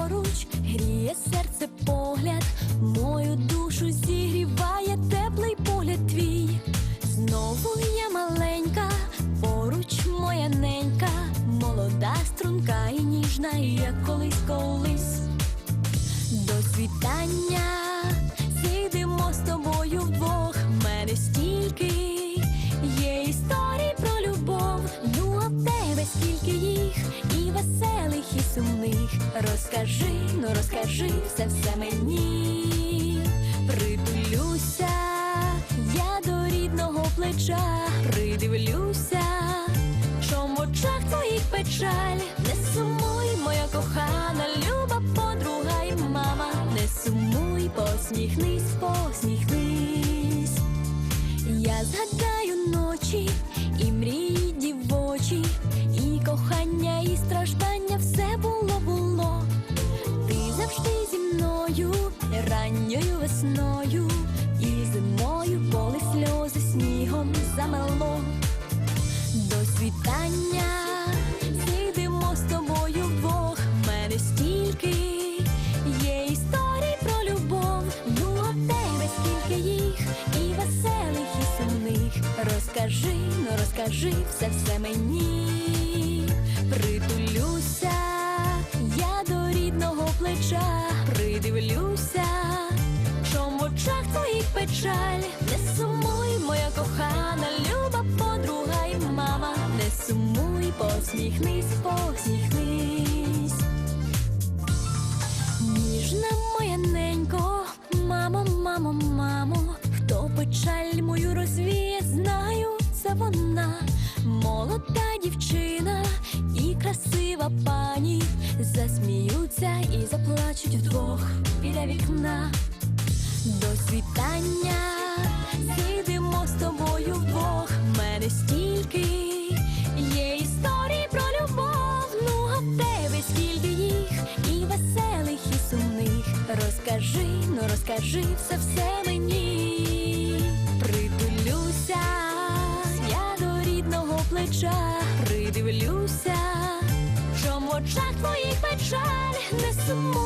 поруч, гріє серце погляд, мою душу зігріває теплий погляд твій. Знову я маленька, поруч моя ненька, молода, струнка і ніжна, як колись колись до світання. Ну розкажи все все мені. Притулюся, я до рідного плеча, придивлюся, чом в очах твоїх печаль, не сумуй, моя кохана, люба подруга і мама, не сумуй, посміхнись, посміхнись. Я згадаю ночі і мрії дівочі, і кохання, і страждання замело. До світання сидимо з тобою вдвох. В мене стільки є історій про любов. Ну а тебе скільки їх, і веселих, і сумних. Розкажи, ну розкажи все все мені. Притулюся, я до рідного плеча, придивлюся, чом в очах твоїх печаль, не сумуй, моя кохана, посміхнись, посміхнись. Ніжна моя ненько, мамо, мамо, мамо, хто печаль мою розвіє, знаю, це вона, молода дівчина і красива пані, засміються і заплачуть вдвох біля вікна. До світання Розкажи, ну розкажи все все мені. Притулюся, я до рідного плеча, придивлюся, чому очах твоїх печаль, не сумуй,